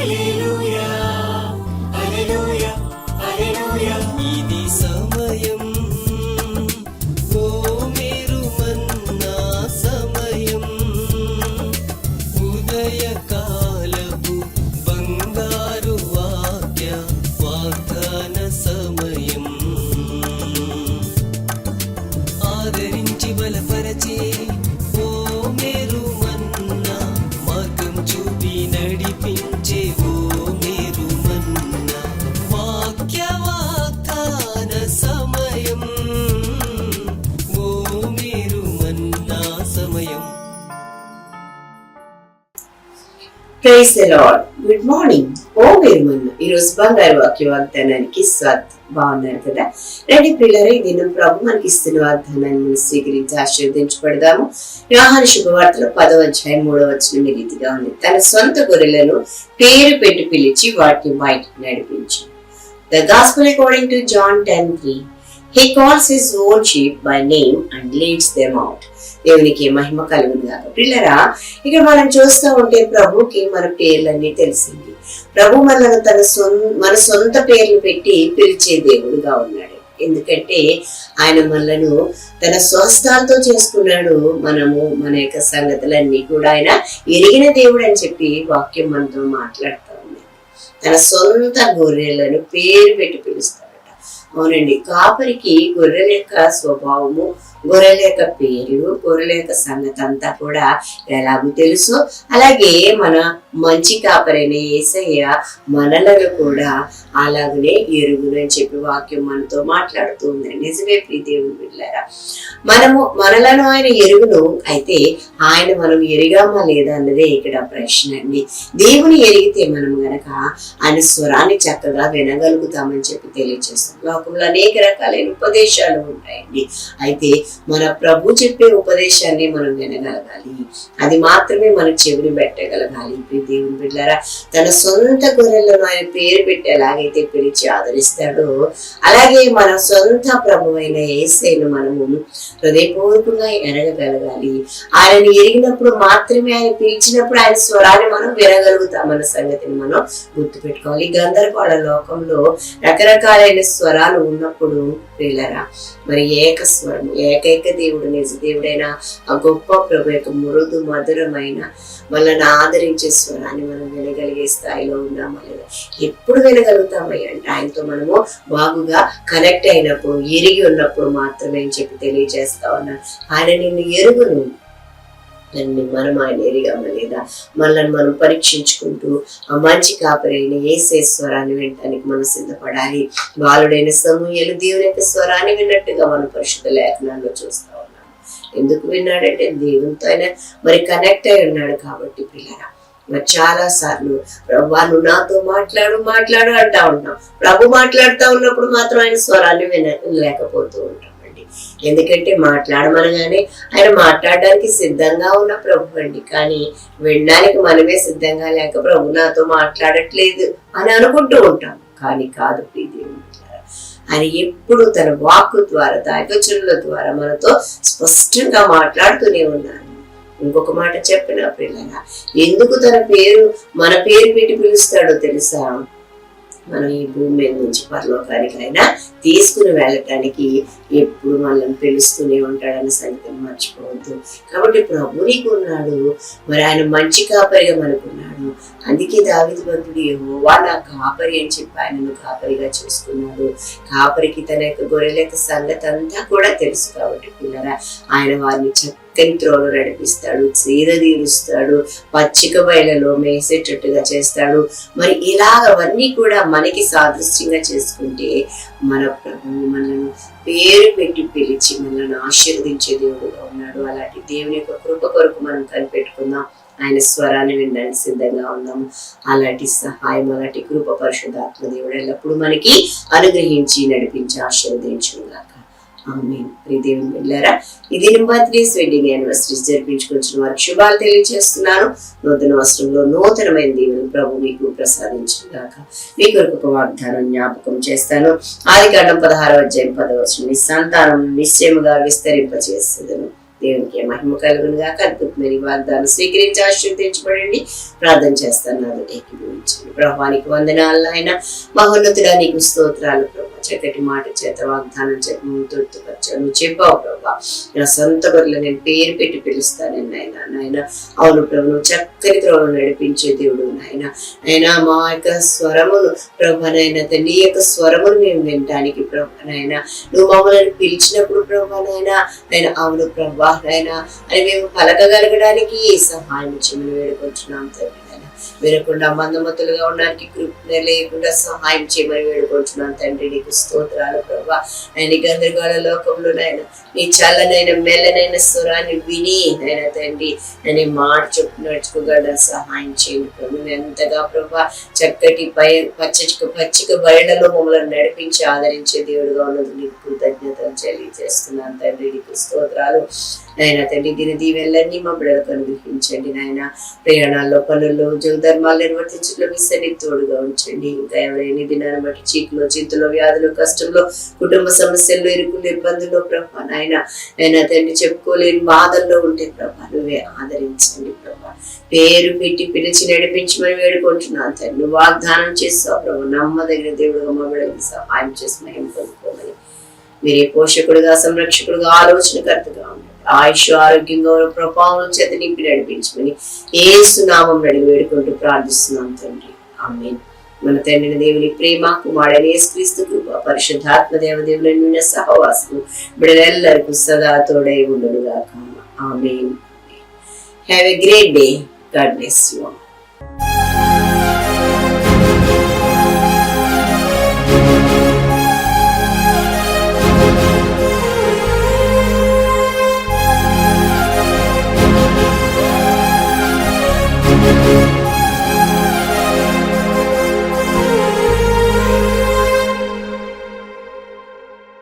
ఇది praise the lord good morning ఓ మీరు ముందు ఈరోజు బంగారు వాక్య వాగ్దానానికి స్వాత్ బాగున్నారు కదా రండి పిల్లలు ఈ దినం ప్రభు మనకి ఇస్తున్న వాగ్దానాన్ని మనం స్వీకరించి ఆశీర్వదించబడదాము. వ్యవహార శుభవార్తలో పదవ అధ్యాయం మూడవ వచ్చిన ఈ రీతిగా ఉంది. తన సొంత గొర్రెలను పేరు పెట్టి పిలిచి వాటిని బయటకు నడిపించి the gospel according to John ten three He calls his own sheep by name and leads them out దేవునికి మహిమ కలుగును గాక. పిల్లరా ఇక్కడ మనం చూస్తూ ఉంటే ప్రభుకి మన పేర్లన్నీ తెలిసింది. ప్రభు మనల్ని తన సొంత మన సొంత పేర్లు పెట్టి పిలిచే దేవుడుగా ఉన్నాడు. ఎందుకంటే ఆయన మనలను తన స్వస్థాలతో చేసుకున్నాడు. మనము మన యొక్క సంగతులన్నీ కూడా ఆయన ఎరిగిన దేవుడు అని చెప్పి వాక్యం మనతో మాట్లాడుతూ ఉన్నాడు తన సొంత గొర్రెలను పేరు పెట్టి పిలుస్తాడు. అవునండి. కాపరికి గొర్రెల యొక్క స్వభావము గొర్రెల యొక్క పేరు గొర్రెల యొక్క సంగతి అంతా కూడా ఎలాగో తెలుసు. అలాగే మన మంచి కాపరైన ఏసయ్య మనలను కూడా అలాగనే ఎరుగును అని చెప్పి వాక్యం మనతో మాట్లాడుతూ ఉందండి. నిజమే ప్రీ బిడ్డారా మనము మనలను ఆయన ఎరుగును అయితే ఆయన మనం ఎరిగామా లేదా అన్నదే ఇక్కడ ప్రశ్న అండి. దేవుని ఎరిగితే మనం గనక ఆయన స్వరాన్ని చక్కగా వినగలుగుతామని చెప్పి తెలియజేస్తాం లోకంలో అనేక రకాలైన ఉపదేశాలు ఉంటాయండి. అయితే మన ప్రభు చెప్పే ఉపదేశాన్ని మనం వినగలగాలి. అది మాత్రమే మన చెవిని పెట్టగలగాలి. దేవుని బిడ్డారా తన సొంత గొర్రెలను ఆయన పేరు పెట్టి ఎలాగైతే పిలిచి ఆదరిస్తాడో అలాగే మన సొంత ప్రభు అయిన ఏసైను మనము హృదయపూర్వకంగా ఎరగగలగాలి. ఆయనను ఎరిగినప్పుడు మాత్రమే ఆయన పిలిచినప్పుడు ఆయన స్వరాన్ని మనం వినగలుగుతామన్న సంగతిని మనం గుర్తుపెట్టుకోవాలి. ఈ గందరగోళ లోకంలో రకరకాలైన స్వరాలు ఉన్నప్పుడు పిల్లరా మరి ఏక స్వరం ఏకైక దేవుడు నిజ దేవుడైన ఆ గొప్ప ప్రభు యొక్క మృదు మధురమైన మనల్ని ఆదరించే స్వరాన్ని మనం వినగలిగే స్థాయిలో ఉన్నాం ఎప్పుడు వినగలుగుతామయ్య అంటే ఆయనతో మనము బాగుగా కనెక్ట్ అయినప్పుడు ఎరిగి ఉన్నప్పుడు మాత్రమే అని చెప్పి తెలియజేస్తా ఉన్నాను. ఆయన నిన్ను ఎరుగును. దాన్ని మనం ఆయన ఎరిగామా లేదా? మనల్ని మనం పరీక్షించుకుంటూ ఆ మంచి కాపరైన ఏసే స్వరాన్ని వినటానికి మనం సిద్ధపడాలి. బాలుడైన సమూహలు దేవుని యొక్క స్వరాన్ని విన్నట్టుగా మన పరిశుద్ధ లేఖనాల్లో చూస్తా ఉన్నాం. ఎందుకు విన్నాడంటే దేవునితో ఆయన మరి కనెక్ట్ అయి ఉన్నాడు కాబట్టి పిల్లరా. మరి చాలా సార్లు ప్రభు నువ్వు నాతో మాట్లాడు మాట్లాడు అంటా ఉంటాం ప్రభు మాట్లాడుతూ ఉన్నప్పుడు మాత్రం ఆయన స్వరాన్ని వినలేకపోతూ ఉంటాం. ఎందుకంటే మాట్లాడమనగానే ఆయన మాట్లాడడానికి సిద్ధంగా ఉన్న ప్రభు అండి. కానీ వినడానికి మనమే సిద్ధంగా లేక ప్రభు నాతో మాట్లాడట్లేదు అని అనుకుంటూ ఉంటాం. కానీ కాదు ప్రియదేవుని ఆయన ఎప్పుడు తన వాక్ ద్వారా దాగచుల ద్వారా మనతో స్పష్టంగా మాట్లాడుతూనే ఉన్నారు. ఇంకొక మాట చెప్పిన పిల్లల ఎందుకు తన పేరు మన పేరు పెట్టి పిలుస్తాడో తెలుసా? మనం ఈ భూమి మీద నుంచి పరలోకానికి అయినా తీసుకుని వెళ్ళటానికి ఎప్పుడు మనల్ని పిలుస్తూనే ఉంటాడన్న సంగతిని మర్చిపోవద్దు. కాబట్టి ప్రభు నీకు ఉన్నాడు మరి ఆయన మంచి కాపరిగా మనకున్నాడు. అందుకే దావిది బంధుడు యెహోవా నా కాపరి అని చెప్పి ఆయనను కాపరిగా చేసుకున్నాడు. కాపరికి తన యొక్క గొర్రెల యొక్క సంగతి అంతా కూడా తెలుసు కాబట్టి పిల్లరా ఆయన వారిని చక్కని త్రోలు నడిపిస్తాడు సీద తీరుస్తాడు పచ్చిక బయలలో మేసేటట్టుగా చేస్తాడు. మరి ఇలాగ అవన్నీ కూడా మనకి సాదృశ్యంగా చేసుకుంటే మన ప్రభువు మనల్ని పేరు పెట్టి పిలిచి మనల్ని ఆశీర్వదించే దేవుడుగా ఉన్నాడు. అలాంటి దేవుని యొక్క కృప కొరకు మనం కనిపెట్టుకుందాం ఆయన స్వరాన్ని వినడానికి సిద్ధంగా ఉన్నాము అలాంటి సహాయం అలాంటి కృప పరిశుద్ధాత్మ దేవుడు ఎల్లప్పుడూ మనకి అనుగ్రహించి నడిపించి ఆశీర్వదించుగాక ఆమె వెళ్ళారా? ఇది బర్త్డేస్ వెడ్డింగ్ యానివర్సరీస్ జరిపించుకొచ్చిన వారికి శుభాలు తెలియజేస్తున్నాను. నూతన వస్త్రంలో నూతనమైన దీవెన ప్రభు మీకు ప్రసాదించుగాక మీ కొరకు ఒక వాగ్దానం జ్ఞాపకం చేస్తాను. ఆది కాండం పదహారవ అధ్యాయం పదవచ్చు మీ సంతానం నిశ్చయముగా విస్తరింపచేసేదను. దేవునికి మహిమ కలుగును గాక. అద్భుతమైన వాగ్దానం స్వీకరించి ఆశీర్వదించబడండి. ప్రార్థన చేస్తున్నారు ఏకీభవించండి. ప్రభానికి వందనాలు ఆయన. మహోన్నతుడా నీకు స్తోత్రాలు ప్రభా. చక్కటి మాట చేత వాగ్దానం చేత తృప్తిపరచాను చెప్పావు ప్రభా నా సొంత బదులు నేను పేరు పెట్టి పిలుస్తాను నాయన నాయన. అవును ప్రభు నువ్వు చక్కని త్రోవను నడిపించే దేవుడు నాయన. అయినా మా యొక్క స్వరమును ప్రభనైనా నీ యొక్క స్వరమును మేము వినడానికి ప్రభనైనా నువ్వు మమ్మల్ని పిలిచినప్పుడు ప్రభనైనా ఆయన అవును ప్రభానైనా అని మేము పలకగలగడానికి సహాయం చేయమని వేడుకుంటున్నాం తండ్రి వినకుండా మందమతులుగా ఉండడానికి కృపణ లేకుండా సహాయం చేయమని వేడుకుంటున్నాను తండ్రి. నీకు స్తోత్రాలు ప్రభా. ఆయన గందరగోళ లోకంలో నాయన నీ చల్లనైన మెల్లనైన స్వరాన్ని విని నాయన తండ్రి అని మాట చెప్పు నడుచుకోగల సహాయం చేయండి ప్రభు. ఎంతగా ప్రభా చక్కటి పై పచ్చిక పచ్చిక బయళ్ళలో మమ్మల్ని నడిపించి ఆదరించే దేవుడుగా ఉన్నది నీకు కృతజ్ఞతలు తెలియజేస్తున్నాను తండ్రి. నీకు స్తోత్రాలు. నాయన తండ్రి దీని దీవెళ్ళన్నీ మా బిడ్డలకు అనుగ్రహించండి నాయన. ప్రయాణాల్లో పనుల్లో ఉద్యోగ ధర్మాలు నిర్వర్తించడంలో మీ సన్ని తోడుగా ఉంచండి. ఇంకా ఎవరైనా దినాన్ని బట్టి చీకులో చింతలో వ్యాధులు కష్టంలో కుటుంబ సమస్యల్లో ఇరుకులు ఇబ్బందుల్లో ప్రభా నాయన ఆయన తండ్రి చెప్పుకోలేని బాధల్లో ఉంటే ప్రభా నువ్వే ఆదరించండి ప్రభా. పేరు పెట్టి పిలిచి నడిపించమని వేడుకుంటున్నాను తండ్రి. నువ్వు వాగ్దానం చేస్తావు ప్రభు. నమ్మదగిన దేవుడుగా మమ్మల్ని సహాయం చేసి మేము పొందుకోమని. మీరే పోషకుడుగా సంరక్షకుడుగా ఆలోచనకర్తగా ఉండండి. ఆయుష్ ఆరోగ్యంగా ప్రభావం చేత నింపి నడిపించమని ఏసు నామం వేడుకుంటూ ప్రార్థిస్తున్నాం తండ్రి. ఆమె మన తండ్రి దేవుని ప్రేమ కుమారుడని యేసుక్రీస్తు కృప పరిశుద్ధాత్మ దేవదేవుల నిన్న సహవాసము బిడ్డలెల్లరికూ సదా తోడై ఉండునుగాక ఆమె have a great day God bless you all